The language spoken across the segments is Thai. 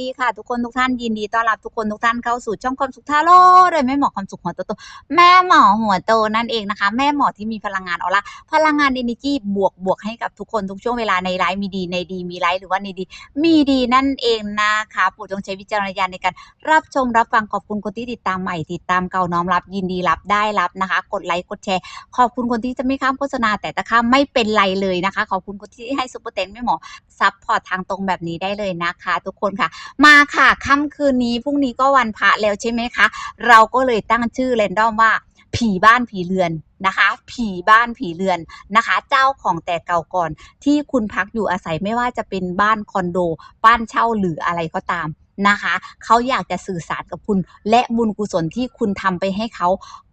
ดีค่ะ ทุกคนทุกท่านยินดีต้อนรับทุกคนทุกท่านเข้าสู่ช่องความสุขทาโร่โดยแม่หมอความสุขหัวโตๆแม่หมอหัวโตนั่นเองนะคะ แม่หมอที่มีพลังงานออร่าพลังงานดินิจีบวกบวกให้กับทุกคนทุกช่วงเวลาในไลฟ์มีดีในดีมีไลฟ์หรือว่าในดี มีดีนั่นเองนะคะโปรดจงใช้วิจารณญาณในการรับชมรับฟังขอบคุณคนที่ติดตามใหม่ติดตามเก่าน้อมรับยินดีรับได้รับนะคะ กดไลค์กดแชร์ ขอบคุณคนที่จะไม่ข้ามโฆษณาแต่ตะข้ามไม่เป็นไรเลยนะคะ ขอบคุณคนที่ให้ซุปเปอร์เต็นแม่หมอซับพอร์ตทางตรงแบบนี้ได้เลยนะคะ ทุกคนค่ะมาค่ะค่ำคืนนี้พรุ่งนี้ก็วันพระแล้วใช่ไหมคะ เราก็เลยตั้งชื่อเรนดอมว่า ผีบ้านผีเรือนนะคะ ผีบ้านผีเรือนนะคะ เจ้าของแต่เก่าก่อนที่คุณพักอยู่อาศัยไม่ว่าจะเป็นบ้านคอนโด บ้านเช่าหรืออะไรก็ตามนะคะเขาอยากจะสื่อสารกับคุณ และบุญกุศลที่คุณทำไปให้เขา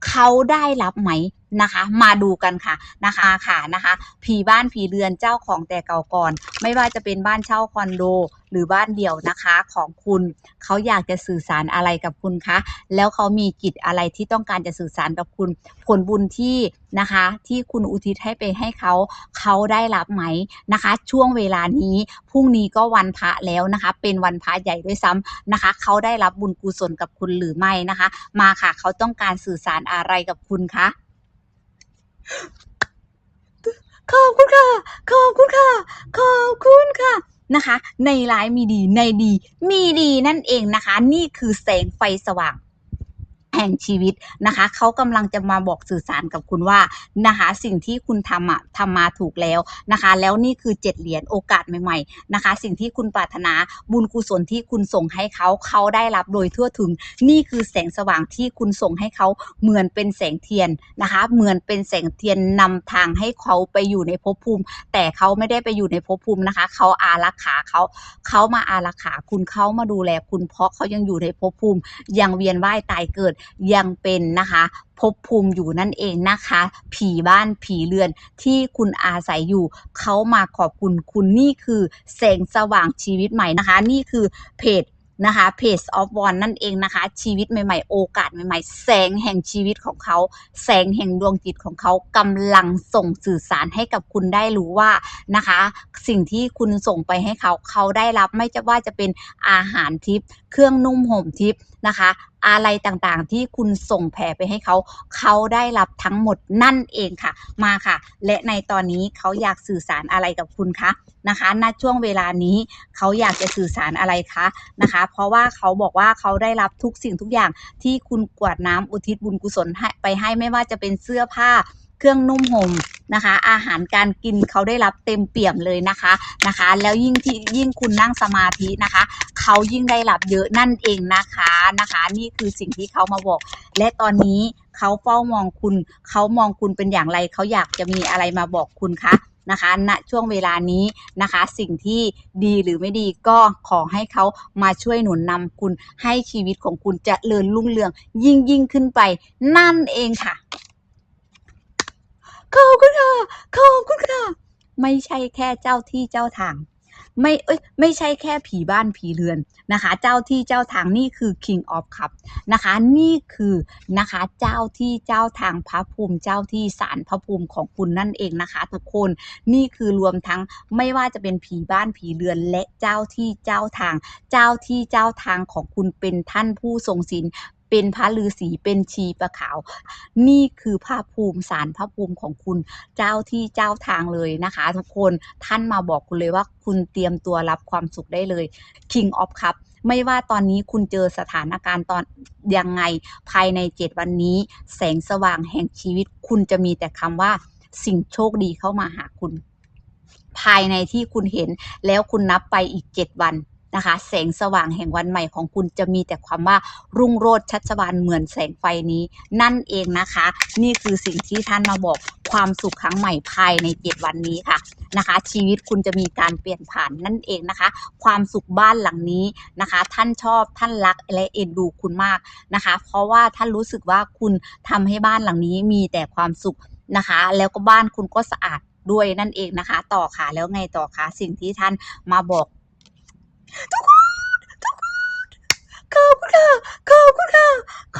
เขาได้รับไหม นะคะ มาดูกันค่ะนะคะค่ะนะคะ ผีบ้านผีเรือนเจ้าของแต่เก่าก่อน ไม่ว่าจะเป็นบ้านเช่าคอนโดหรือบ้านเดี่ยวนะคะของคุณเขาอยากจะสื่อสารอะไรกับคุณคะแล้วเขามีกิจอะไรที่ต้องการจะสื่อสารกับคุณ ผลบุญที่นะคะ ที่คุณอุทิศให้ไปให้เขาเขาได้รับไหมนะคะ ช่วงเวลานี้พรุ่งนี้ก็วันพระแล้วนะคะ เป็นวันพระใหญ่ด้วยซ้ำนะคะ เขาได้รับบุญกุศลกับคุณหรือไม่นะคะ มาค่ะเขาต้องการสื่อสารอะไรกับคุณคะ ขอบคุณค่ะ ขอบคุณค่ะ ขอบคุณค่ะนะคะ ในร้ายมีดีในดี มีดีนั่นเองนะคะ นี่คือแสงไฟสว่าง แห่งชีวิตนะคะเขากำลังจะมาบอกสื่อสารกับคุณว่านะคะสิ่งที่คุณทำอะทำมาถูกแล้วนะคะ แล้วนี่คือเจ็ดเหรียญโอกาสใหม่ๆนะคะ สิ่งที่คุณปรารถนาบุญกุศลที่คุณส่งให้เขาเขาได้รับโดยทั่วถึง นี่คือแสงสว่างที่คุณส่งให้เขาเหมือนเป็นแสงเทียนนะคะ เหมือนเป็นแสงเทียนนำทางให้เขาไปอยู่ในภพภูมิ แต่เขาไม่ได้ไปอยู่ในภพภูมินะคะ เขาอารักขาเขาเขามาอารักขาคุณเขามาดูแลคุณเพราะเขายังอยู่ในภพภูมิยังเวียนว่ายตายเกิดยังเป็นนะคะภพภูมิอยู่นั่นเองนะคะ ผีบ้านผีเรือนที่คุณอาศัยอยู่เขามาขอบคุณคุณนี่คือแสงสว่างชีวิตใหม่นะคะ นี่คือเพจนะคะ Page of One นั่นเองนะคะ ชีวิตใหม่ ๆ โอกาสใหม่ ๆ แสงแห่งชีวิตของเขา แสงแห่งดวงจิตของเขากำลังส่งสื่อสารให้กับคุณได้รู้ว่านะคะ สิ่งที่คุณส่งไปให้เขาเขาได้รับไม่จะว่าจะเป็นอาหารทิพย์ เครื่องนุ่มห่มทิพย์นะคะ อะไรต่างๆที่คุณส่งแผ่ไปให้เขา เขาได้รับทั้งหมดนั่นเองค่ะ มาค่ะ และในตอนนี้เขาอยากสื่อสารอะไรกับคุณคะนะคะณช่วงเวลานี้เขาอยากจะสื่อสารอะไรคะนะคะ เพราะว่าเขาบอกว่าเขาได้รับทุกสิ่งทุกอย่างที่คุณกวาดน้ำอุทิศบุญกุศลให้ไปให้ไม่ว่าจะเป็นเสื้อผ้า เครื่องนุ่มห่ม นะคะ อาหารการกินเขาได้รับเต็มเปี่ยมเลยนะคะนะคะ แล้วยิ่งที่ยิ่งคุณนั่งสมาธินะคะเขายิ่งได้รับเยอะนั่นเองนะคะนะคะ นี่คือสิ่งที่เขามาบอก และตอนนี้เขาเฝ้ามองคุณเขามองคุณเป็นอย่างไรเขาอยากจะมีอะไรมาบอกคุณคะนะคะณช่วงเวลานี้นะคะ สิ่งที่ดีหรือไม่ดีก็ขอให้เขามาช่วยหนุนนำคุณให้ชีวิตของคุณเจะเริญรุ่งเรืองยิ่งยิ่งขึ้นไปนั่นเองค่ะ ขอบคุณค่ะขอบคุณค่ะไม่ใช่แค่เจ้าที่เจ้าทาง ไม่เอ้ยไม่ใช่แค่ผีบ้านผีเรือนนะคะ เจ้าที่เจ้าทางนี่คือ King of Cup นะคะ นี่คือนะคะ เจ้าที่เจ้าทางพระภูมิเจ้าที่ศาลพระภูมิของคุณนั่นเองนะคะ ทุกคนนี่คือรวมทั้งไม่ว่าจะเป็นผีบ้านผีเรือนและเจ้าที่เจ้าทาง เจ้าที่เจ้าทางของคุณเป็นท่านผู้ทรงศีล เป็นพระฤาษีเป็นชีประขาว นี่คือภาพภูมิสารพระภูมิของคุณเจ้าที่เจ้าทางเลยนะคะ ทุกคนท่านมาบอกคุณเลยว่าคุณเตรียมตัวรับความสุขได้เลย King of Cup ไม่ว่าตอนนี้คุณเจอสถานการณ์ตอนยังไงภายใน 7 วันนี้ แสงสว่างแห่งชีวิต คุณจะมีแต่คำว่าสิ่งโชคดีเข้ามาหาคุณ ภายในที่คุณเห็นแล้วคุณนับไปอีก 7 วัน นะคะแสงสว่างแห่งวันใหม่ของคุณจะมีแต่ความว่ารุ่งโรจน์ชัชวานเหมือนแสงไฟนี้ นั่นเองนะคะ นี่คือสิ่งที่ท่านมาบอกความสุขครั้งใหม่ภายใน7วันนี้ค่ะนะคะ ชีวิตคุณจะมีการเปลี่ยนผ่านนั่นเองนะคะ ความสุขบ้านหลังนี้นะคะ ท่านชอบท่านรักและเอ็นดูคุณมากนะคะ เพราะว่าท่านรู้สึกว่าคุณทำให้บ้านหลังนี้มีแต่ความสุขนะคะ แล้วก็บ้านคุณก็สะอาดด้วยนั่นเองนะคะ ต่อค่ะแล้วไงต่อคะสิ่งที่ท่านมาบอก ทุกคน ทุกคน ขอบคุณค่ะ ขอบคุณค่ะ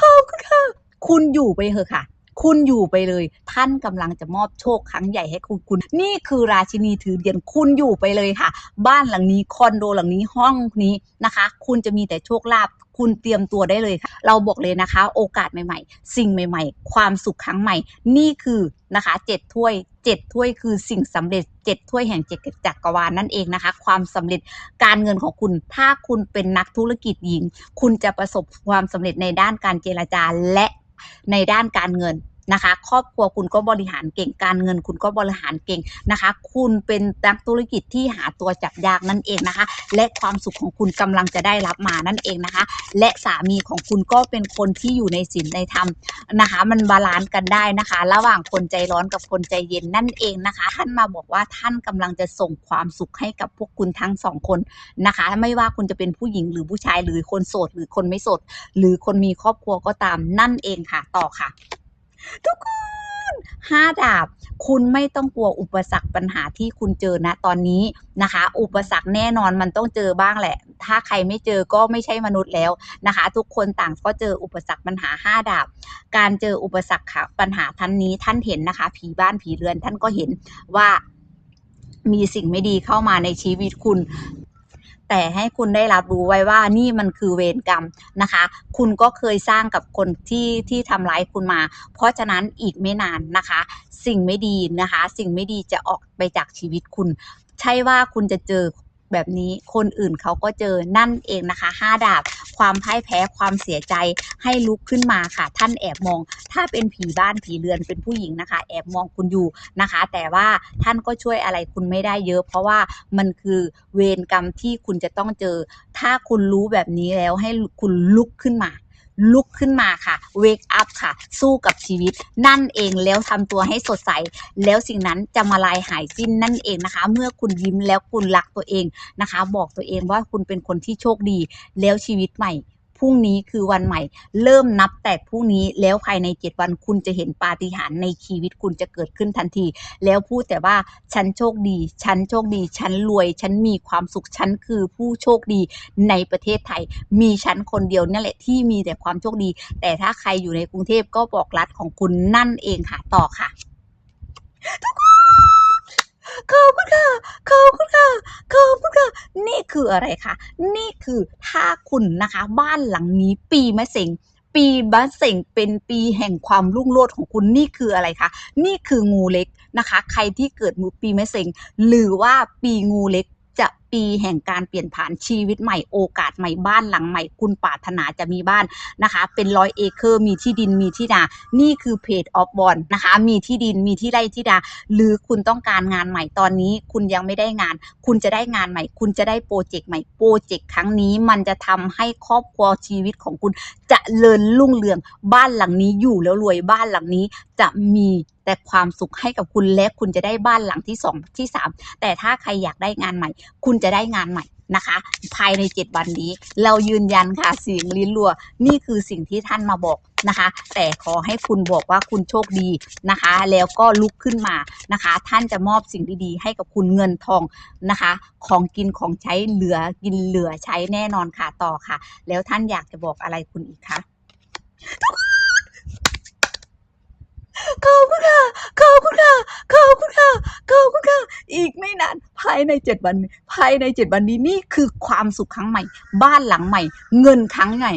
ขอบคุณค่ะ คุณอยู่ไปเถอะค่ะ คุณอยู่ไปเลย ท่านกำลังจะมอบโชคครั้งใหญ่ให้คุณคุณ นี่คือราชินีถือเหรียญคุณอยู่ไปเลยค่ะ บ้านหลังนี้คอนโดหลังนี้ห้องนี้นะคะ คุณจะมีแต่โชคลาภคุณเตรียมตัวได้เลยค่ะ เราบอกเลยนะคะ โอกาสใหม่ ๆ สิ่งใหม่ ๆ ความสุขครั้งใหม่ นี่คือนะคะเจ็ดถ้วยเจ็ดถ้วยคือสิ่งสำเร็จเจ็ดถ้วยแห่งเจ็ดจักรวาลนั่นเองนะคะ ความสำเร็จการเงินของคุณ ถ้าคุณเป็นนักธุรกิจหญิง คุณจะประสบความสำเร็จในด้านการเจรจาและ ในด้านการเงิน นะคะ ครอบครัวคุณก็บริหารเก่งการเงิน คุณก็บริหารเก่งนะคะ คุณเป็นนักธุรกิจที่หาตัวจับยากนั่นเองนะคะ และความสุขของคุณกำลังจะได้รับมานั่นเองนะคะ และสามีของคุณก็เป็นคนที่อยู่ในศีลในธรรมนะคะ มันบาลานซ์กันได้นะคะ ระหว่างคนใจร้อนกับคนใจเย็นนั่นเองนะคะ ท่านมาบอกว่าท่านกำลังจะส่งความสุขให้กับพวกคุณทั้งสองคนนะคะ ไม่ว่าคุณจะเป็นผู้หญิงหรือผู้ชายหรือคนโสดหรือคนไม่โสด หรือคนมีครอบครัวก็ตามนั่นเองค่ะ ต่อค่ะ ทุกคนห้าดาบ คุณไม่ต้องกลัวอุปสรรคปัญหาที่คุณเจอนะตอนนี้นะคะ อุปสรรคแน่นอนมันต้องเจอบ้างแหละ ถ้าใครไม่เจอก็ไม่ใช่มนุษย์แล้วนะคะ ทุกคนต่างก็เจออุปสรรคปัญหาห้าดาบ การเจออุปสรรคค่ะปัญหาท่านนี้ท่านเห็นนะคะ ผีบ้านผีเรือนท่านก็เห็นว่ามีสิ่งไม่ดีเข้ามาในชีวิตคุณ แต่ให้คุณได้รับรู้ไว้ว่านี่มันคือเวรกรรมนะคะ คุณก็เคยสร้างกับคนที่ที่ทำร้ายคุณมา เพราะฉะนั้นอีกไม่นานนะคะ สิ่งไม่ดีนะคะ สิ่งไม่ดีจะออกไปจากชีวิตคุณ ใช่ว่าคุณจะเจอ แบบนี้คนอื่นเขาก็เจอนั่นเองนะคะห้าดาบ ความพ่ายแพ้ความเสียใจให้ลุกขึ้นมาค่ะ ท่านแอบมอง ถ้าเป็นผีบ้านผีเรือนเป็นผู้หญิงนะคะ แอบมองคุณอยู่นะคะ แต่ว่าท่านก็ช่วยอะไรคุณไม่ได้เยอะ เพราะว่ามันคือเวรกรรมที่คุณจะต้องเจอ ถ้าคุณรู้แบบนี้แล้วให้คุณลุกขึ้นมา ลุกขึ้นมาค่ะ wake up ค่ะ สู้กับชีวิต นั่นเองแล้วทำตัวให้สดใส แล้วสิ่งนั้นจะมาลายหายสิ้นนั่นเองนะคะ เมื่อคุณยิ้มแล้วคุณรักตัวเองนะคะ บอกตัวเองว่าคุณเป็นคนที่โชคดี แล้วชีวิตใหม่ พรุ่งนี้คือวันใหม่ เริ่มนับแต่พรุ่งนี้แล้วภายใน 7 วันคุณจะเห็นปาฏิหาริย์ในชีวิตคุณจะเกิดขึ้นทันที แล้วพูดแต่ว่าฉันโชคดี ฉันโชคดี ฉันรวย ฉันมีความสุข ฉันคือผู้โชคดีในประเทศไทย มีฉันคนเดียวนั่นแหละที่มีแต่ความโชคดี แต่ถ้าใครอยู่ในกรุงเทพก็บอกรัฐของคุณนั่นเองค่ะต่อค่ะทุกคน ขอบคุณค่ะ ขอบคุณค่ะ ขอบคุณค่ะ นี่คืออะไรคะ นี่คือถ้าคุณนะคะ บ้านหลังนี้ปีมะเสงปีมะเสงเป็นปีแห่งความรุ่งโรจน์ของคุณนี่คืออะไรคะ นี่คืองูเล็กนะคะ ใครที่เกิดมือปีมะเสงหรือว่าปีงูเล็ก ปีแห่งการเปลี่ยนผ่านชีวิตใหม่โอกาสใหม่บ้านหลังใหม่คุณปรารถนาจะมีบ้านนะคะ เป็นร้อยเอเคอร์มีที่ดินมีที่นา นี่คือเพจออฟบอลนะคะ มีที่ดินมีที่ไร่ที่นาหรือคุณต้องการงานใหม่ตอนนี้ คุณยังไม่ได้งาน คุณจะได้งานใหม่ คุณจะได้โปรเจกต์ใหม่โปรเจกต์ครั้งนี้มันจะทำให้ครอบครัวชีวิตของคุณจะเจริญรุ่งเรืองบ้านหลังนี้อยู่แล้วรวยบ้านหลังนี้จะมี แต่ความสุขให้กับคุณและคุณจะได้บ้านหลังที่สองที่สามแต่ถ้าใครอยากได้งานใหม่ คุณจะได้งานใหม่นะคะ ภายใน 7 วันนี้ เรายืนยันค่ะเสียงลิ้นรัว นี่คือสิ่งที่ท่านมาบอกนะคะ แต่ขอให้คุณบอกว่าคุณโชคดีนะคะ แล้วก็ลุกขึ้นมานะคะ ท่านจะมอบสิ่งดีๆให้กับคุณเงินทองนะคะ ของกินของใช้เหลือกินเหลือใช้แน่นอนค่ะต่อค่ะ แล้วท่านอยากจะบอกอะไรคุณอีกคะ ขอบคุณค่ะ ขอบคุณค่ะ ขอบคุณค่ะ ขอบคุณค่ะ อีกไม่นาน ภายในเจ็ดวัน ภายในเจ็ดวันนี้นี่คือความสุขครั้งใหม่ บ้านหลังใหม่ เงินครั้งใหม่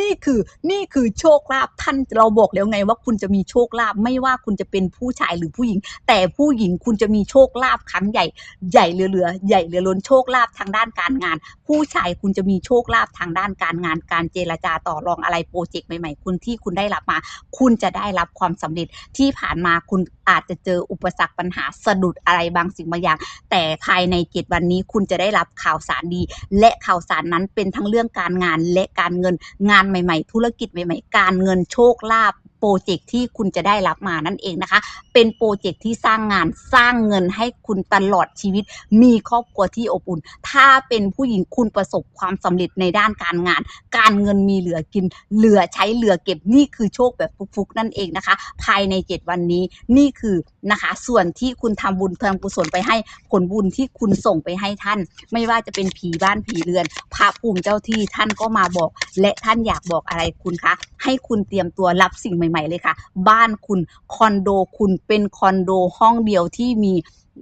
นี่คือนี่คือโชคลาภท่านเราบอกแล้วไงว่าคุณจะมีโชคลาภไม่ว่าคุณจะเป็นผู้ชายหรือผู้หญิง แต่ผู้หญิงคุณจะมีโชคลาภครั้งใหญ่ ใหญ่เหลือๆใหญ่เหลือล้นโชคลาภทางด้านการงาน ผู้ชายคุณจะมีโชคลาภทางด้านการงาน การเจรจาต่อรองอะไรโปรเจกต์ใหม่ ๆ คุณที่คุณได้รับมา คุณจะได้รับความสำเร็จที่ผ่านมาคุณอาจจะเจออุปสรรคปัญหาสะดุดอะไรบางสิ่งบางอย่าง แต่ภายในเจ็ดวันนี้คุณจะได้รับข่าวสารดี และข่าวสารนั้นเป็นทั้งเรื่องการงานและการเงินงานใหม่ ๆ ธุรกิจใหม่ ๆ การเงินโชคลาภ โปรเจกต์ที่คุณจะได้รับมานั่นเองนะคะ เป็นโปรเจกต์ที่สร้างงานสร้างเงินให้คุณตลอดชีวิต มีครอบครัวที่อบอุ่น ถ้าเป็นผู้หญิงคุณประสบความสำเร็จในด้านการงาน การเงินมีเหลือกิน เหลือใช้เหลือเก็บนี่คือโชคแบบฟุกๆนั่นเองนะคะ ภายใน 7 วันนี้นี่คือนะคะ ส่วนที่คุณทำบุญทำกุศลไปให้ผลบุญที่คุณส่งไปให้ท่าน ไม่ว่าจะเป็นผีบ้านผีเรือน พระภูมิเจ้าที่ท่านก็มาบอก และท่านอยากบอกอะไรคุณคะให้คุณเตรียมตัวรับสิ่งใหม่หม่ๆเลยค่ะ บ้านคุณคอนโดคุณเป็นคอนโดห้องเดียวที่มี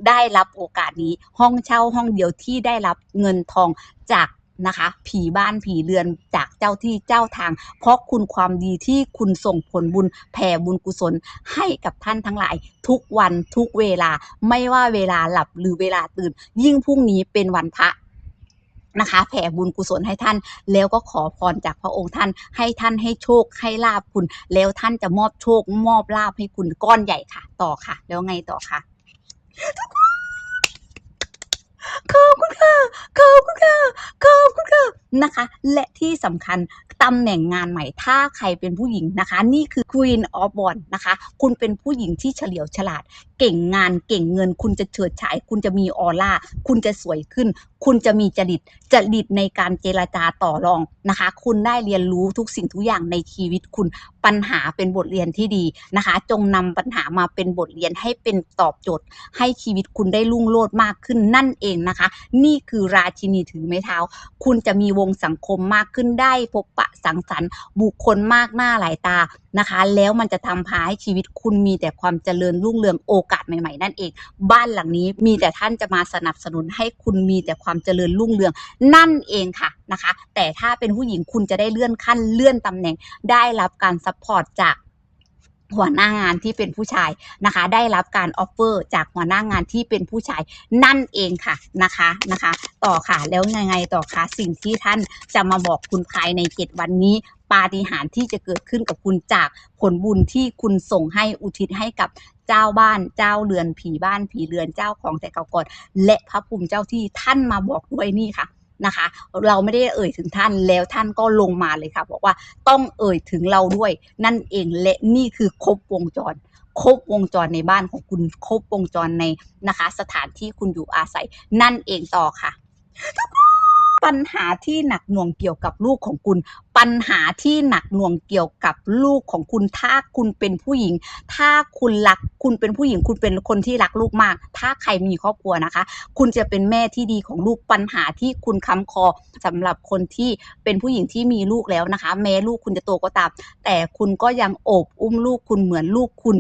ได้รับโอกาสนี้ ห้องเช่าห้องเดียวที่ได้รับเงินทองจากนะคะ ผีบ้านผีเรือนจากเจ้าที่เจ้าทาง เพราะคุณความดีที่คุณส่งผลบุญแผ่บุญกุศลให้กับท่านทั้งหลาย ทุกวันทุกเวลาไม่ว่าเวลาหลับหรือเวลาตื่น ยิ่งพรุ่งนี้เป็นวันพระ นะคะแผ่บุญกุศลให้ท่าน แล้วก็ขอพรจากพระองค์ท่าน ให้ท่านให้โชคให้ลาบคุณ แล้วท่านจะมอบโชคมอบลาบให้คุณก้อนใหญ่ค่ะ ต่อค่ะ แล้วไงต่อค่ะขอบคุณค่ะขอบคุณค่ะขอบคุณค่ะนะคะ และที่สำคัญตำแหน่งงานใหม่ถ้าใครเป็นผู้หญิงนะคะ นี่คือ Queen of w a n นะคะ คุณเป็นผู้หญิงที่เฉลียวฉลาด เก่งงานเก่งเงิน คุณจะเฉิดฉาย คุณจะมีออร่า คุณจะสวยขึ้น คุณจะมีจริตจริตในการเจรจาต่อรองนะคะ คุณได้เรียนรู้ทุกสิ่งทุกอย่างในชีวิตคุณปัญหาเป็นบทเรียนที่ดีนะคะ จงนำปัญหามาเป็นบทเรียนให้เป็นตอบโจทย์ ให้ชีวิตคุณได้รุ่งโรจน์มากขึ้นนั่นเองนะคะ นี่คือราชินีถือไม้เท้า คุณจะมีวงสังคมมากขึ้นได้พบปะสังสรรค์บุคคลมากหน้าหลายตานะคะ แล้วมันจะทำพาให้ชีวิตคุณมีแต่ความเจริญรุ่งเรืองโอกาสใหม่ๆ นั่นเอง บ้านหลังนี้มีแต่ท่านจะมาสนับสนุนให้คุณมีแต่ความเจริญรุ่งเรืองนั่นเองค่ะนะคะ แต่ถ้าเป็นผู้หญิงคุณจะได้เลื่อนขั้นเลื่อนตำแหน่งได้รับการซัพพอร์ตจาก หัวหน้างานที่เป็นผู้ชายนะคะ ได้รับการออฟเฟอร์จากหัวหน้างานที่เป็นผู้ชายนั่นเองค่ะนะคะนะคะ ต่อค่ะแล้วยังไงต่อคะสิ่งที่ท่านจะมาบอกคุณภายในเจ็ดวันนี้ปาฏิหาริย์ที่จะเกิดขึ้นกับคุณจากผลบุญที่คุณส่งให้อุทิศให้กับเจ้าบ้านเจ้าเรือนผีบ้านผีเรือนเจ้าของแต่เก่าก่อนและพระภูมิเจ้าที่ท่านมาบอกด้วยนี่ค่ะ นะคะ เราไม่ได้เอ่ยถึงท่านแล้วท่านก็ลงมาเลยค่ะ บอกว่าต้องเอ่ยถึงเราด้วย นั่นเองและนี่คือครบวงจรครบวงจรในบ้านของคุณครบวงจรในนะคะ สถานที่คุณอยู่อาศัย นั่นเองต่อค่ะ ปัญหาที่หนักหน่วงเกี่ยวกับลูกของคุณ ปัญหาที่หนักหน่วงเกี่ยวกับลูกของคุณถ้าคุณเป็นผู้หญิง ถ้าคุณรักคุณเป็นผู้หญิง คุณเป็นคนที่รักลูกมาก ถ้าใครมีครอบครัวนะคะ คุณจะเป็นแม่ที่ดีของลูกปัญหาที่คุณค้ำคอสำหรับคนที่เป็นผู้หญิงที่มีลูกแล้วนะคะ แม้ลูกคุณจะโตก็ตาม แต่คุณก็ยังโอบอุ้มลูกคุณเหมือนลูกคุณ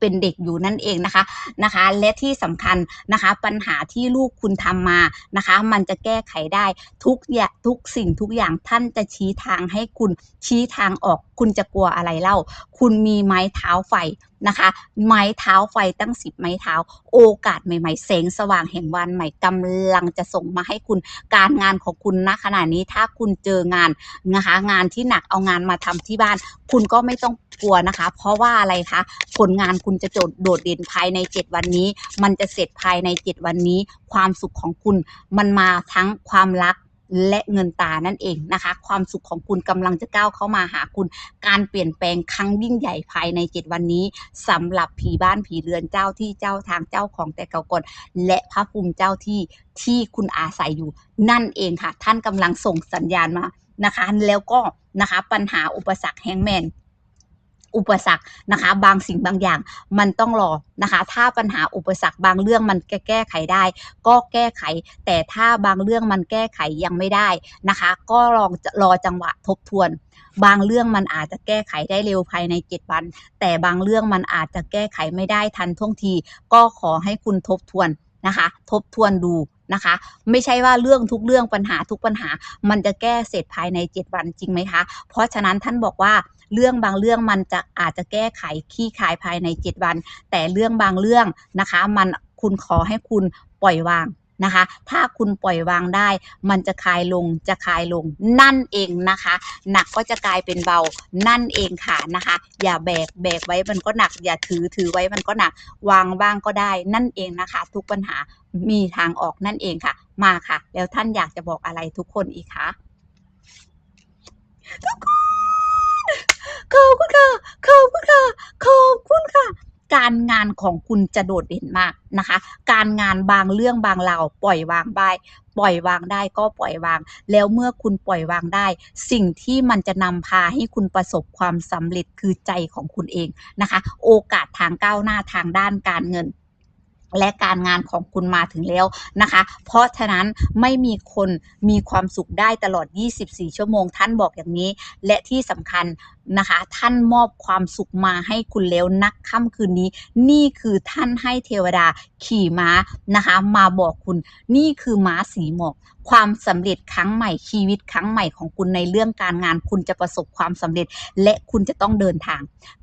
เป็นเด็กอยู่นั่นเองนะคะนะคะ และที่สำคัญนะคะ ปัญหาที่ลูกคุณทำมานะคะ มันจะแก้ไขได้ทุกอย่างทุกสิ่งทุกอย่างท่านจะชี้ทางให้คุณชี้ทางออก คุณจะกลัวอะไรเล่า คุณมีไม้เท้าไฟนะคะ ไม้เท้าไฟตั้งสิบไม้เท้า โอกาสใหม่ๆแสงสว่างแห่งวันใหม่กำลังจะส่งมาให้คุณการงานของคุณณขณะนี้ถ้าคุณเจองานนะคะงานที่หนักเอางานมาทำที่บ้าน คุณก็ไม่ต้องกลัวนะคะ เพราะว่าอะไรคะผลงานคุณจะโดดโดดเด่นภายใน 7 วันนี้ มันจะเสร็จภายใน 7 วันนี้ ความสุขของคุณมันมาทั้งความรัก และเงินตานั่นเองนะคะ ความสุขของคุณกำลังจะก้าวเข้ามาหาคุณ การเปลี่ยนแปลงครั้งยิ่งใหญ่ภายใน 7 วันนี้สำหรับผีบ้านผีเรือนเจ้าที่เจ้าทางเจ้าของแต่เก่าก่อนและพระภูมิเจ้าที่ที่คุณอาศัยอยู่ นั่นเองค่ะ ท่านกำลังส่งสัญญาณมานะคะ แล้วก็นะคะปัญหาอุปสรรคแฮงแมน อุปสรรคนะคะ บางสิ่งบางอย่างมันต้องรอนะคะ ถ้าปัญหาอุปสรรคบางเรื่องมันแก้ไขได้ ก็แก้ไข แต่ถ้าบางเรื่องมันแก้ไขยังไม่ได้นะคะ ก็ลองรอจังหวะทบทวน บางเรื่องมันอาจจะแก้ไขได้เร็วภายใน 7 วัน แต่บางเรื่องมันอาจจะแก้ไขไม่ได้ทันท่วงที ก็ขอให้คุณทบทวนนะคะ ทบทวนดูนะคะ ไม่ใช่ว่าเรื่องทุกเรื่องปัญหาทุกปัญหา มันจะแก้เสร็จภายใน 7 วันจริงไหมคะ เพราะฉะนั้นท่านบอกว่า เรื่องบางเรื่องมันจะอาจจะแก้ไขขี้คายภายใน 7 วัน แต่เรื่องบางเรื่องนะคะ มันคุณขอให้คุณปล่อยวางนะคะ ถ้าคุณปล่อยวางได้ มันจะคลายลง จะคลายลง นั่นเองนะคะ หนักก็จะกลายเป็นเบา นั่นเองค่ะนะคะ อย่าแบก แบกไว้มันก็หนัก อย่าถือ ถือไว้มันก็หนัก วางบ้างก็ได้ นั่นเองนะคะ ทุกปัญหา มีทางออกนั่นเองค่ะ มาค่ะ แล้วท่านอยากจะบอกอะไรทุกคนอีกคะ ทุกคน ขอบคุณค่ะขอบคุณค่ะขอบคุณค่ะ การงานของคุณจะโดดเด่นมากนะคะ การงานบางเรื่องบางราวปล่อยวางได้ปล่อยวางได้ก็ปล่อยวาง แล้วเมื่อคุณปล่อยวางได้ สิ่งที่มันจะนำพาให้คุณประสบความสำเร็จคือใจของคุณเองนะคะ โอกาสทางก้าวหน้าทางด้านการเงินและการงานของคุณมาถึงแล้วนะคะ เพราะฉะนั้นไม่มีคนมีความสุขได้ตลอด 24 ชั่วโมงท่านบอกอย่างนี้ และที่สำคัญ นะคะ ท่านมอบความสุขมาให้คุณแล้วนักค่ำคืนนี้ นี่คือท่านให้เทวดาขี่ม้านะคะ มาบอกคุณ นี่คือม้าสีหมอกความสำเร็จครั้งใหม่ชีวิตครั้งใหม่ของคุณในเรื่องการงาน คุณจะประสบความสำเร็จ และคุณจะต้องเดินทาง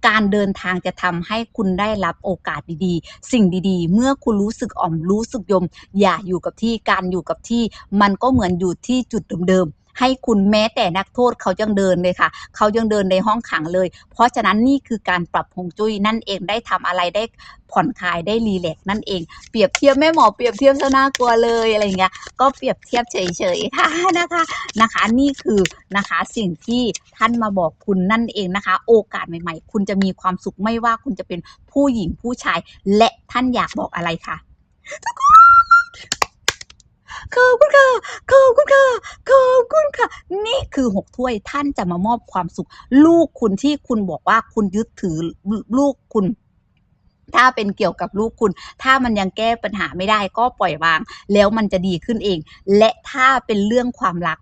การเดินทางจะทำให้คุณได้รับโอกาสดีๆ สิ่งดีๆ เมื่อคุณรู้สึกอ่อมรู้สึกยม อย่าอยู่กับที่การอยู่กับที่ มันก็เหมือนอยู่ที่จุดเดิมๆ ให้คุณแม้แต่นักโทษเขายังเดินเลยค่ะ เขายังเดินในห้องขังเลย เพราะฉะนั้นนี่คือการปรับฮวงจุ้ยนั่นเองได้ทำอะไรได้ผ่อนคลายได้รีแลกนั่นเอง เปรียบเทียบแม่หมอเปรียบเทียบซะน่ากลัวเลยอะไรเงี้ยก็เปรียบเทียบเฉยๆค่ะนะคะนะคะ นี่คือนะคะสิ่งที่ท่านมาบอกคุณนั่นเองนะคะ โอกาสใหม่ ๆ คุณจะมีความสุขไม่ว่าคุณจะเป็นผู้หญิงผู้ชาย และท่านอยากบอกอะไรคะทุกคน ขอบคุณค่ะขอบคุณค่ะขอบคุณค่ะ นี่คือหกถ้วยท่านจะมามอบความสุข ลูกคุณที่คุณบอกว่าคุณยึดถือลูกคุณ ถ้าเป็นเกี่ยวกับลูกคุณ ถ้ามันยังแก้ปัญหาไม่ได้ก็ปล่อยวาง แล้วมันจะดีขึ้นเอง และถ้าเป็นเรื่องความรัก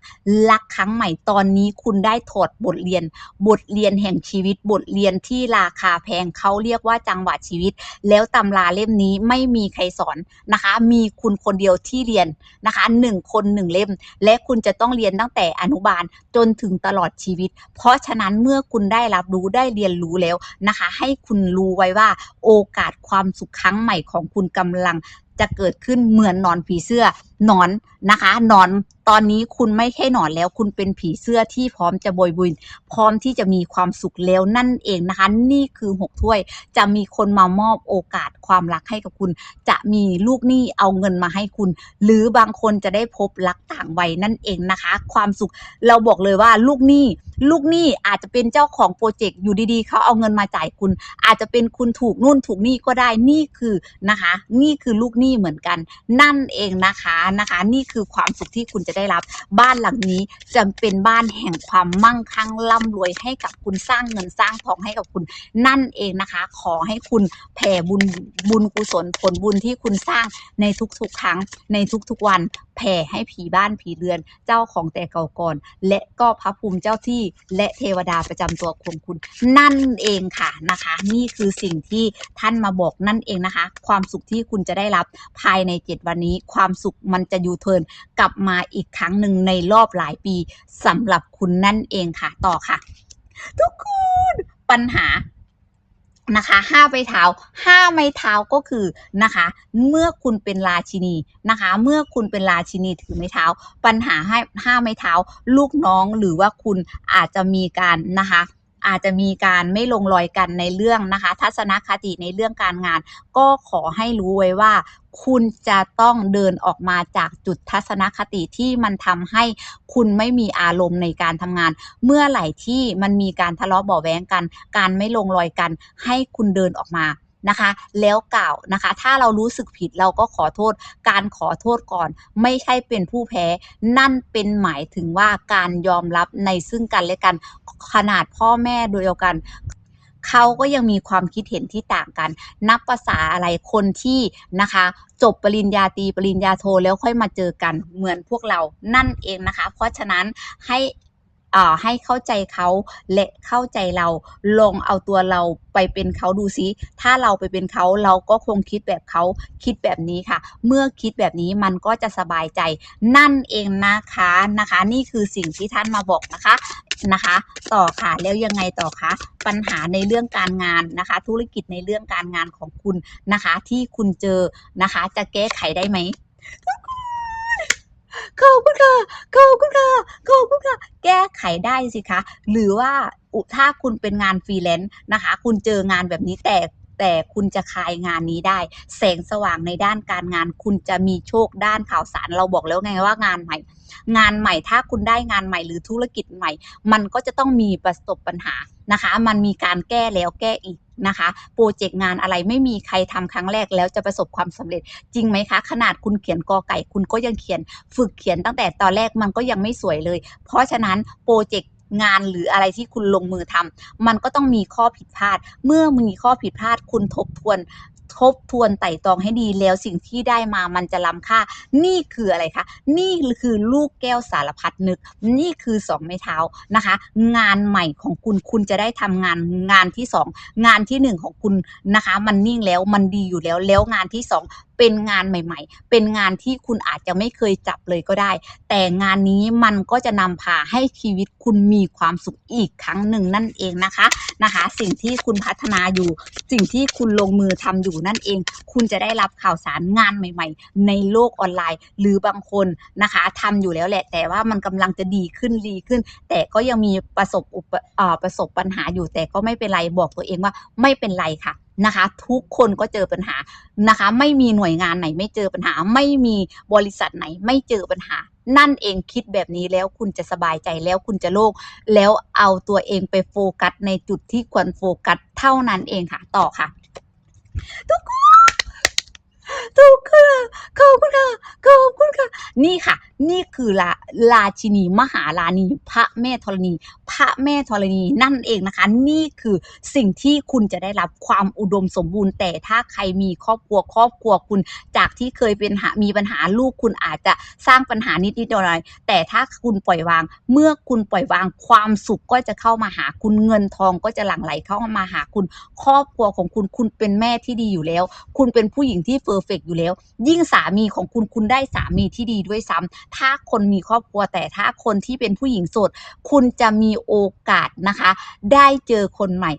รักครั้งใหม่ตอนนี้คุณได้ถอดบทเรียน บทเรียนแห่งชีวิต บทเรียนที่ราคาแพงเขาเรียกว่าจังหวะชีวิต แล้วตำราเล่มนี้ไม่มีใครสอนนะคะ มีคุณคนเดียวที่เรียนนะคะหนึ่งคนหนึ่งเล่ม และคุณจะต้องเรียนตั้งแต่อนุบาลจนถึงตลอดชีวิต เพราะฉะนั้นเมื่อคุณได้รับรู้ได้เรียนรู้แล้วนะคะ ให้คุณรู้ไว้ว่าโอกกาสความสุขครั้งใหม่ของคุณกำลัง จะเกิดขึ้นเหมือนนอนผีเสื้อนอนนะคะนอนตอนนี้คุณไม่ใช่นอนแล้ว คุณเป็นผีเสื้อที่พร้อมจะโบยบุญพร้อมที่จะมีความสุขแล้วนั่นเองนะคะ นี่คือหกถ้วย จะมีคนมามอบโอกาสความรักให้กับคุณ จะมีลูกหนี้เอาเงินมาให้คุณ หรือบางคนจะได้พบรักต่างวัยนั่นเองนะคะ ความสุขเราบอกเลยว่าลูกหนี้ลูกหนี้อาจจะเป็นเจ้าของโปรเจกต์อยู่ดีๆ เขาเอาเงินมาจ่ายคุณ อาจจะเป็นคุณถูกนู่นถูกนี่ก็ได้นี่คือนะคะ นี่คือลูกหนี้เหมือนกัน นั่นเองนะคะนะคะ นี่คือความสุขที่คุณจะได้รับ บ้านหลังนี้จะเป็นบ้านแห่งความมั่งคั่งร่ำรวยให้กับคุณสร้างเงินสร้างทองให้กับคุณนั่นเองนะคะ ขอให้คุณแผ่บุญบุญกุศลผลบุญที่คุณสร้างในทุกๆ ครั้งในทุกๆวันแผ่ให้ผีบ้านผีเรือนเจ้าของแต่เก่าก่อน และก็พระภูมิเจ้าที่และเทวดาประจำตัวของคุณ นั่นเองค่ะนะคะ นี่คือสิ่งที่ท่านมาบอกนั่นเองนะคะ ความสุขที่คุณจะได้รับภายใน 7 วันนี้ความสุขมันจะยูเทิร์นกลับมาอีกครั้งหนึ่งในรอบหลายปีสำหรับคุณนั่นเองค่ะต่อค่ะ ทุกคนปัญหานะคะห้าไม้เท้าห้าไม้เท้าก็คือนะคะ เมื่อคุณเป็นราชินีนะคะ เมื่อคุณเป็นราชินีถือไม้เท้า ปัญหาให้ห้าไม้เท้า ลูกน้องหรือว่าคุณอาจจะมีการนะคะ อาจจะมีการไม่ลงรอยกันในเรื่องนะคะ ทัศนคติในเรื่องการงาน ก็ขอให้รู้ไว้ว่าคุณจะต้องเดินออกมาจากจุดทัศนคติที่มันทำให้คุณไม่มีอารมณ์ในการทำงาน เมื่อไหร่ที่มันมีการทะเลาะเบาะแว้งกัน การไม่ลงรอยกัน ให้คุณเดินออกมา นะคะ แล้วกล่าวนะคะ ถ้าเรารู้สึกผิดเราก็ขอโทษ การขอโทษก่อน ไม่ใช่เป็นผู้แพ้ นั่นเป็นหมายถึงว่าการยอมรับในซึ่งกันและกันขนาดพ่อแม่เดียวกันเขาก็ยังมีความคิดเห็นที่ต่างกัน นับภาษาอะไรคนที่นะคะ จบปริญญาตรีปริญญาโทแล้วค่อยมาเจอกันเหมือนพวกเรานั่นเองนะคะ เพราะฉะนั้นให้ ให้เข้าใจเขาและเข้าใจเราลองเอาตัวเราไปเป็นเขาดูซิ ถ้าเราไปเป็นเขาเราก็คงคิดแบบเขาคิดแบบนี้ค่ะ เมื่อคิดแบบนี้มันก็จะสบายใจ นั่นเองนะคะนะคะ นี่คือสิ่งที่ท่านมาบอกนะคะนะคะ ต่อค่ะแล้วยังไงต่อคะปัญหาในเรื่องการงานนะคะ ธุรกิจในเรื่องการงานของคุณนะคะ ที่คุณเจอนะคะ จะแก้ไขได้ไหม ขอบคุณค่ะขอบคุณค่ะขอบคุณค่ะ แก้ไขได้สิคะ หรือว่าถ้าคุณเป็นงานฟรีแลนซ์นะคะ คุณเจองานแบบนี้แต่แต่คุณจะคลายงานนี้ได้ แสงสว่างในด้านการงาน คุณจะมีโชคด้านข่าวสารเราบอกแล้วไงว่างานใหม่ งานใหม่ถ้าคุณได้งานใหม่หรือธุรกิจใหม่ มันก็จะต้องมีประสบปัญหานะคะ มันมีการแก้แล้วแก้อีก นะคะโปรเจกต์งานอะไรไม่มีใครทำครั้งแรกแล้วจะประสบความสำเร็จจริงไหมคะ ขนาดคุณเขียนกอไก่ คุณก็ยังเขียนฝึกเขียนตั้งแต่ตอนแรกมันก็ยังไม่สวยเลย เพราะฉะนั้นโปรเจกต์งานหรืออะไรที่คุณลงมือทำมันก็ต้องมีข้อผิดพลาด เมื่อมีข้อผิดพลาดคุณทบทวน ทบทวนไต่ตองให้ดีแล้วสิ่งที่ได้มามันจะล้ำค่า นี่คืออะไรคะ นี่คือลูกแก้วสารพัดนึก นี่คือสองไม้เท้านะคะ งานใหม่ของคุณคุณจะได้ทำงานงานที่สองงานที่หนึ่งของคุณนะคะ มันนิ่งแล้วมันดีอยู่แล้วแล้วงานที่สองเป็นงานใหม่ ๆ เป็นงานที่คุณอาจจะไม่เคยจับเลยก็ได้ แต่งานนี้มันก็จะนำพาให้ชีวิตคุณมีความสุขอีกครั้งหนึ่งนั่นเองนะคะนะคะ สิ่งที่คุณพัฒนาอยู่ สิ่งที่คุณลงมือทำอยู่นั่นเอง คุณจะได้รับข่าวสารงานใหม่ ๆ ในโลกออนไลน์ หรือบางคนนะคะทำอยู่แล้วแหละ แต่ว่ามันกำลังจะดีขึ้นดีขึ้น แต่ก็ยังมีประสบอุปประสบปัญหาอยู่แต่ก็ไม่เป็นไรบอกตัวเองว่าไม่เป็นไรค่ะนะคะ ทุกคนก็เจอปัญหานะคะ ไม่มีหน่วยงานไหนไม่เจอปัญหา ไม่มีบริษัทไหนไม่เจอปัญหา นั่นเองคิดแบบนี้แล้วคุณจะสบายใจแล้วคุณจะโล่งแล้วเอาตัวเองไปโฟกัสในจุดที่ควรโฟกัสเท่านั้นเองค่ะ ต่อค่ะ ทุกคนทุกคนขอบคุณค่ะขอบคุณค่ะ นี่ค่ะ นี่คือลาราชินีมหาราณีพระแม่ธรณี พระแม่ธรณีนั่นเองนะคะ นี่คือสิ่งที่คุณจะได้รับความอุดมสมบูรณ์ แต่ถ้าใครมีครอบครัวครอบครัวคุณจากที่เคยเป็นหามีปัญหาลูกคุณอาจจะสร้างปัญหานิดนิดหน่อยแต่ถ้าคุณปล่อยวาง เมื่อคุณปล่อยวางความสุขก็จะเข้ามาหาคุณเงินทองก็จะหลั่งไหลเข้ามาหาคุณ ครอบครัวของคุณคุณเป็นแม่ที่ดีอยู่แล้ว คุณเป็นผู้หญิงที่เฟอร์เฟกอยู่แล้ว ยิ่งสามีของคุณคุณได้สามีที่ดีด้วยซ้ำถ้าคนมีครอบครัวแต่ถ้าคนที่เป็นผู้หญิงโสดคุณจะมีโอกาสนะคะ ได้เจอคนใหม่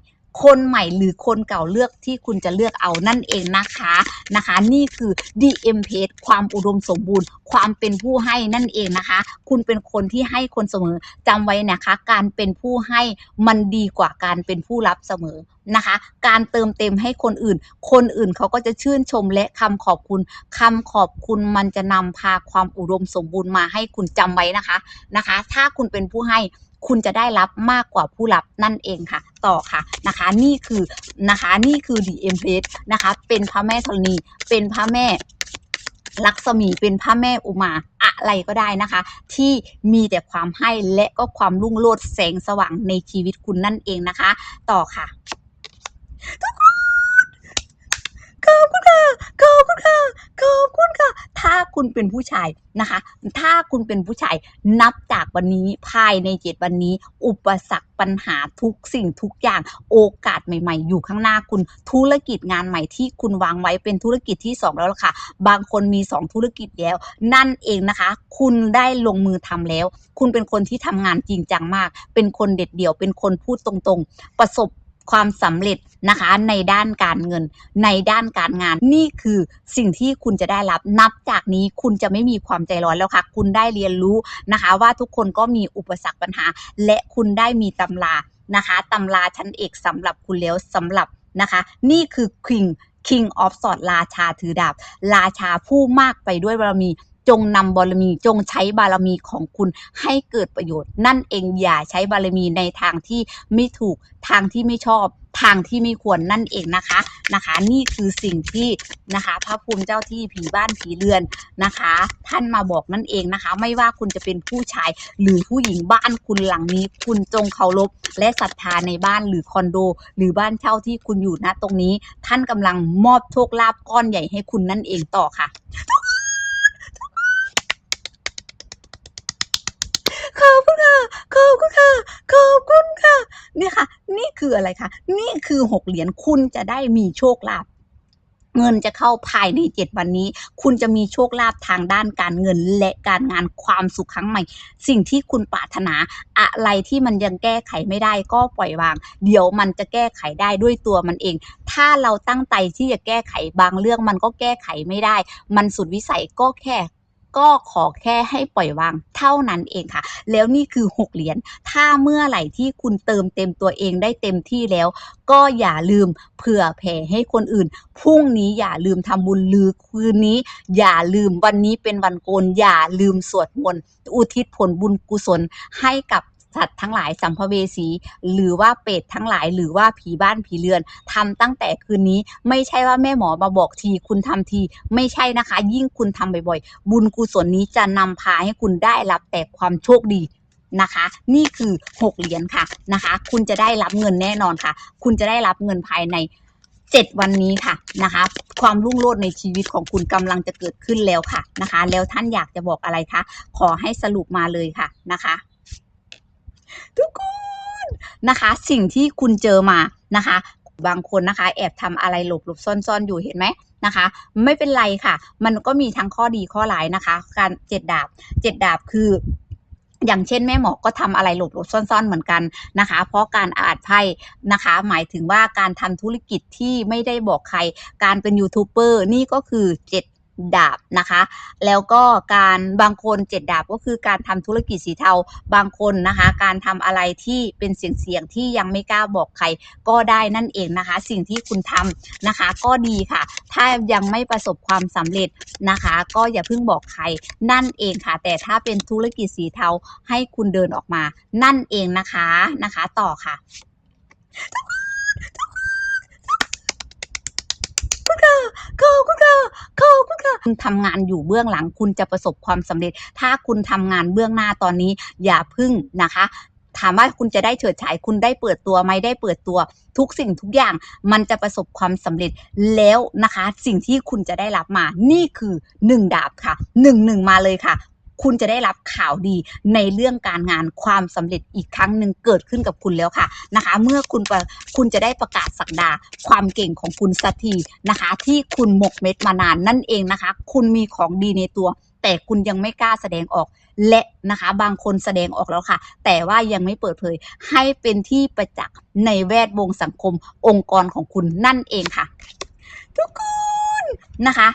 คนใหม่หรือคนเก่าเลือกที่คุณจะเลือกเอานั่นเองนะคะนะคะ นี่คือ DM p a g e ความอุดมสมบูรณ์ ความเป็นผู้ให้นั่นเองนะคะ คุณเป็นคนที่ให้คนเสมอจำไว้นะคะ การเป็นผู้ให้มันดีกว่าการเป็นผู้รับเสมอนะคะ การเติมเต็มให้คนอื่น คนอื่นเขาก็จะชื่นชมและคำขอบคุณคำขอบคุณมันจะนำพาความอุดมสมบูรณ์มาให้คุณจำไว้นะคะนะคะ ถ้าคุณเป็นผู้ให้ คุณจะได้รับมากกว่าผู้รับนั่นเองค่ะ ต่อค่ะนะคะนี่คือนะคะนี่คือ DM p a g e นะคะเป็นพระแม่ธรณีเป็นพระแม่ลักษมีเป็นพระแม่อุมาอะไรก็ได้นะคะ ที่มีแต่ความให้และก็ความรุ่งโรจน์แสงสว่างในชีวิตคุณนั่นเองนะคะ ต่อค่ะทุกคน ขอบคุณค่ะ ขอบคุณค่ะ ขอบคุณค่ะ ถ้าคุณเป็นผู้ชายนะคะ ถ้าคุณเป็นผู้ชายนับจากวันนี้ภายในเจ็ดวันนี้ อุปสรรคปัญหาทุกสิ่งทุกอย่างโอกาสใหม่ ๆ อยู่ข้างหน้าคุณธุรกิจงานใหม่ที่คุณวางไว้เป็นธุรกิจที่สองแล้วล่ะค่ะ บางคนมี 2 ธุรกิจแล้ว นั่นเองนะคะ คุณได้ลงมือทำแล้ว คุณเป็นคนที่ทำงานจริงจังมาก เป็นคนเด็ดเดี่ยวเป็นคนพูดตรงๆ ประสบ ความสำเร็จนะคะในด้านการเงิน ในด้านการงานนี่คือสิ่งที่คุณจะได้รับนับจากนี้คุณจะไม่มีความใจร้อนแล้วค่ะ คุณได้เรียนรู้นะคะ ว่าทุกคนก็มีอุปสรรคปัญหา และคุณได้มีตำรานะคะตำราชั้นเอกสำหรับคุณแล้วสำหรับนะคะ นี่คือ King King of s w o r d ราชาถือดาบ ราชาผู้มากไปด้วยบารมี จงนำบารมีจงใช้บารมีของคุณให้เกิดประโยชน์ นั่นเองอย่าใช้บารมีในทางที่ไม่ถูกทางที่ไม่ชอบทางที่ไม่ควรนั่นเองนะคะนะคะ นี่คือสิ่งที่นะคะพระภูมิเจ้าที่ผีบ้านผีเรือนนะคะ ท่านมาบอกนั่นเองนะคะ ไม่ว่าคุณจะเป็นผู้ชายหรือผู้หญิงบ้านคุณหลังนี้ คุณจงเคารพและศรัทธาในบ้านหรือคอนโด หรือบ้านเช่าที่คุณอยู่ณตรงนี้ ท่านกำลังมอบโชคลาภก้อนใหญ่ให้คุณนั่นเองต่อค่ะ ขอบคุณค่ะ ขอบคุณค่ะ ขอบคุณค่ะ เนี่ยค่ะ นี่ คืออะไรคะ นี่คือหกเหรียญคุณจะได้มีโชคลาภเงินจะเข้าภายในเจ็ดวันนี้ คุณจะมีโชคลาภทางด้านการเงินและการงานความสุขครั้งใหม่ สิ่งที่คุณปรารถนาอะไรที่มันยังแก้ไขไม่ได้ก็ปล่อยวาง เดี๋ยวมันจะแก้ไขได้ด้วยตัวมันเอง ถ้าเราตั้งใจที่จะแก้ไขบางเรื่องมันก็แก้ไขไม่ได้ มันสุดวิสัยก็แค่ ก็ขอแค่ให้ปล่อยวางเท่านั้นเองค่ะ แล้วนี่คือ 6 เหรียญถ้าเมื่อไหร่ที่คุณเติมเต็มตัวเองได้เต็มที่แล้ว ก็อย่าลืมเผื่อแผ่ให้คนอื่นพรุ่งนี้อย่าลืมทำบุญหรือคืนนี้ อย่าลืมวันนี้เป็นวันโกนอย่าลืมสวดมนต์อุทิศผลบุญกุศลให้กับ สัตว์ทั้งหลายสัมภเวสี หรือว่าเปรตทั้งหลายหรือว่าผีบ้านผีเรือนทำตั้งแต่คืนนี้ไม่ใช่ว่าแม่หมอมาบอกทีคุณทำที ไม่ใช่นะคะ ยิ่งคุณทำบ่อยๆ บุญกุศลนี้จะนำพาให้คุณได้รับแต่ความโชคดีนะคะ นี่คือ 6 เหรียญค่ะนะคะ คุณจะได้รับเงินแน่นอนค่ะ คุณจะได้รับเงินภายใน7วันนี้ค่ะนะคะ ความรุ่งโรจน์ในชีวิตของคุณกำลังจะเกิดขึ้นแล้วค่ะนะคะ แล้วท่านอยากจะบอกอะไรคะขอให้สรุปมาเลยค่ะนะคะ ทุกคนนะคะ สิ่งที่คุณเจอมานะคะ บางคนนะคะ แอบทำอะไรหลบหลบซ่อนซ่อนอยู่เห็นไหมนะคะ ไม่เป็นไรค่ะ มันก็มีทั้งข้อดีข้อร้ายนะคะ การเจ็ดดาบเจ็ดดาบคืออย่างเช่นแม่หมอก็ทำอะไรหลบหลบซ่อนๆเหมือนกันนะคะ เพราะการอานไพ่นะคะ หมายถึงว่าการทำธุรกิจที่ไม่ได้บอกใคร การเป็นยูทูบเบอร์นี่ก็คือเจ็ด ดาบนะคะ แล้วก็การบางคนเจ็ดดาบก็คือการทำธุรกิจสีเทาบางคนนะคะ การทำอะไรที่เป็นเสี่ยงๆที่ยังไม่กล้าบอกใครก็ได้นั่นเองนะคะ สิ่งที่คุณทำนะคะ ก็ดีค่ะ ถ้ายังไม่ประสบความสำเร็จนะคะ ก็อย่าเพิ่งบอกใครนั่นเองค่ะ แต่ถ้าเป็นธุรกิจสีเทาให้คุณเดินออกมา นั่นเองนะคะนะคะ ต่อค่ะ ขอบคุณค่ะขอบคุณค่ะคุณทำงานอยู่เบื้องหลังคุณจะประสบความสำเร็จ ถ้าคุณทำงานเบื้องหน้าตอนนี้อย่าพึ่งนะคะ ถามว่าคุณจะได้เฉิดฉายคุณได้เปิดตัวไหมได้เปิดตัวทุกสิ่งทุกอย่างมันจะประสบความสำเร็จแล้วนะคะ สิ่งที่คุณจะได้รับมานี่คือหนึ่งดาบค่ะหนึ่งหนึ่งมาเลยค่ะ คุณจะได้รับข่าวดีในเรื่องการงานความสำเร็จอีกครั้งหนึ่งเกิดขึ้นกับคุณแล้วค่ะนะคะ เมื่อคุณประคุณจะได้ประกาศสักดาความเก่งของคุณสักทีนะคะ ที่คุณหมกเม็ดมานานนั่นเองนะคะ คุณมีของดีในตัว แต่คุณยังไม่กล้าแสดงออกและนะคะบางคนแสดงออกแล้วค่ะ แต่ว่ายังไม่เปิดเผยให้เป็นที่ประจักษ์ในแวดวงสังคมองค์กรของคุณนั่นเองค่ะ ทุกคนนะคะ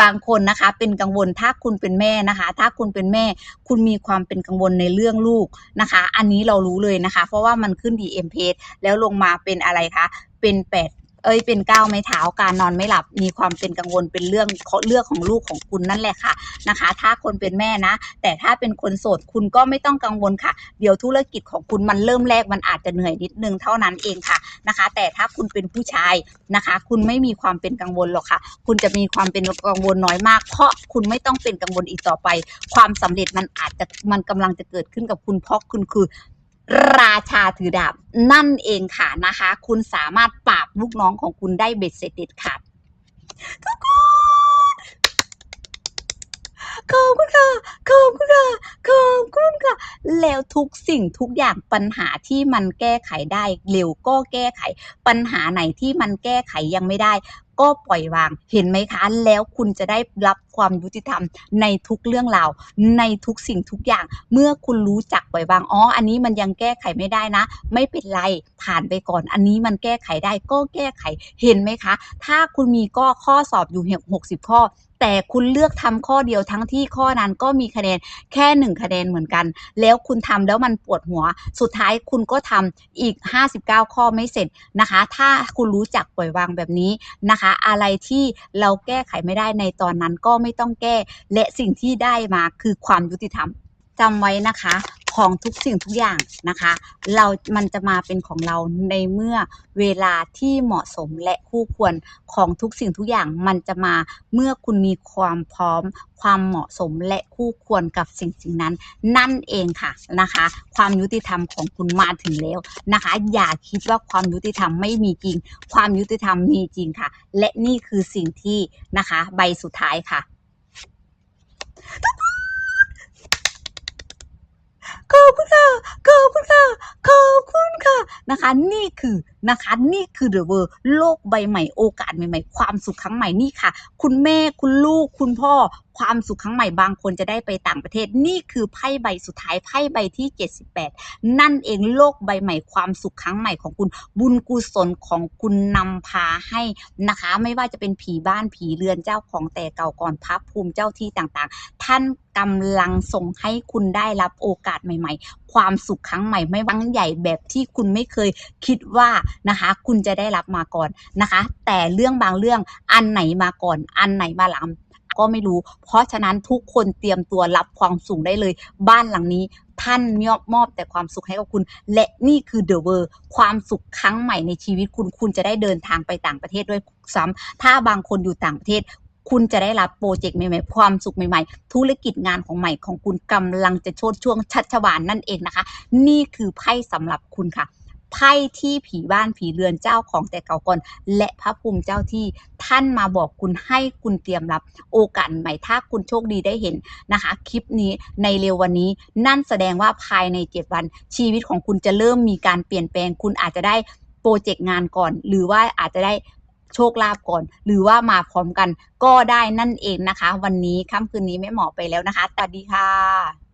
บางคนนะคะเป็นกังวลถ้าคุณเป็นแม่นะคะ ถ้าคุณเป็นแม่ คุณมีความเป็นกังวลในเรื่องลูกนะคะ อันนี้เรารู้เลยนะคะ เพราะว่ามันขึ้น DM p a g e แล้วลงมาเป็นอะไรคะเป็นแปด เอ้ยเป็นก้าวไม้เท้าการนอนไม่หลับมีความเป็นกังวลเป็นเรื่องเรื่องของลูกของคุณนั่นแหละค่ะนะคะ ถ้าคนเป็นแม่นะ แต่ถ้าเป็นคนโสดคุณก็ไม่ต้องกังวลค่ะ เดี๋ยวธุรกิจของคุณมันเริ่มแรกมันอาจจะเหนื่อยนิดนึงเท่านั้นเองค่ะนะคะ แต่ถ้าคุณเป็นผู้ชายนะคะ คุณไม่มีความเป็นกังวลหรอกค่ะ คุณจะมีความเป็นกังวลน้อยมาก เพราะคุณไม่ต้องเป็นกังวลอีกต่อไป ความสำเร็จมันอาจจะมันกำลังจะเกิดขึ้นกับคุณเพราะคุณคือ ราชาถือดาบนั่นเองค่ะนะคะ คุณสามารถปราบลูกน้องของคุณได้เบ็ดเสร็จเด็ดขาดทุกคน ขอบคุณค่ะ ขอบคุณค่ะ ขอบคุณค่ะ แล้วทุกสิ่งทุกอย่างปัญหาที่มันแก้ไขได้ เร็วก็แก้ไข ปัญหาไหนที่มันแก้ไขยังไม่ได้ ก็ปล่อยวาง เห็นไหมคะ แล้วคุณจะได้รับความยุติธรรมในทุกเรื่องราว ในทุกสิ่งทุกอย่าง เมื่อคุณรู้จักปล่อยวาง อ๋อ อันนี้มันยังแก้ไขไม่ได้นะ ไม่เป็นไร ผ่านไปก่อน อันนี้มันแก้ไขได้ก็แก้ไข เห็นไหมคะ ถ้าคุณมีก็ข้อสอบอยู่หกสิบข้อ แต่คุณเลือกทำข้อเดียวทั้งที่ข้อนั้นก็มีคะแนนแค่หนึ่งคะแนนเหมือนกัน แล้วคุณทำแล้วมันปวดหัว สุดท้ายคุณก็ทำอีก 59 ข้อไม่เสร็จนะคะ ถ้าคุณรู้จักปล่อยวางแบบนี้นะคะ อะไรที่เราแก้ไขไม่ได้ในตอนนั้นก็ไม่ต้องแก้ และสิ่งที่ได้มาคือความยุติธรรมจำไว้นะคะ ของทุกสิ่งทุกอย่างนะคะ เรา มันจะมาเป็นของเราในเมื่อเวลาที่เหมาะสมและคู่ควรของทุกสิ่งทุกอย่าง มันจะมาเมื่อคุณมีความพร้อม ความเหมาะสมและคู่ควรกับสิ่งสิ่งนั้น นั่นเองค่ะนะคะ ความยุติธรรมของคุณมาถึงแล้วนะคะ อย่าคิดว่าความยุติธรรมไม่มีจริง ความยุติธรรมมีจริงค่ะ และนี่คือสิ่งที่นะคะ ใบสุดท้ายค่ะ ขอบคุณค่ะ ขอบคุณค่ะ ขอบคุณค่ะนะคะ นี่คือ นะคะ นี่คือเดอะเวอร์โลกใบใหม่โอกาสใหม่ๆ ความสุขครั้งใหม่นี่ค่ะ คุณแม่คุณลูกคุณพ่อความสุขครั้งใหม่บางคนจะได้ไปต่างประเทศ นี่คือไพ่ใบสุดท้ายไพ่ใบที่ 78 นั่นเองโลกใบใหม่ความสุขครั้งใหม่ของคุณบุญกุศลของคุณนำพาให้นะคะ ไม่ว่าจะเป็นผีบ้านผีเรือนเจ้าของแต่เก่าก่อนพระภูมิเจ้าที่ต่างๆ ท่านกำลังส่งให้คุณได้รับโอกาสใหม่ ๆ ความสุขครั้งใหม่ไม่วังใหญ่แบบที่คุณไม่เคยคิดว่านะคะ คุณจะได้รับมาก่อนนะคะ แต่เรื่องบางเรื่องอันไหนมาก่อน อันไหนมาหลังก็ไม่รู้ เพราะฉะนั้นทุกคนเตรียมตัวรับความสุขได้เลย บ้านหลังนี้ท่านมอบมอบแต่ความสุขให้กับคุณ และนี่คือเดอะเวอร์ความสุขครั้งใหม่ในชีวิตคุณคุณจะได้เดินทางไปต่างประเทศด้วยซ้ำถ้าบางคนอยู่ต่างประเทศ คุณจะได้รับโปรเจกต์ใหม่ๆ ความสุขใหม่ๆ ธุรกิจงานของใหม่ของคุณกำลังจะโชดช่วงชัชวานนั่นเองนะคะ นี่คือไพ่สำหรับคุณค่ะ ไพ่ที่ผีบ้านผีเรือนเจ้าของแต่เก่าก่อน และพระภูมิเจ้าที่ท่านมาบอกคุณให้คุณเตรียมรับโอกาสใหม่ถ้าคุณโชคดีได้เห็นนะคะ คลิปนี้ในเร็ววันนี้ นั่นแสดงว่าภายใน 7 วัน ชีวิตของคุณจะเริ่มมีการเปลี่ยนแปลง คุณอาจจะได้โปรเจกต์งานก่อน หรือว่าอาจจะได้โชคลาภก่อน หรือว่ามาพร้อมกันก็ได้นั่นเองนะคะ วันนี้ค่ำคืนนี้แม่หมอไปแล้วนะคะสวัสดีค่ะ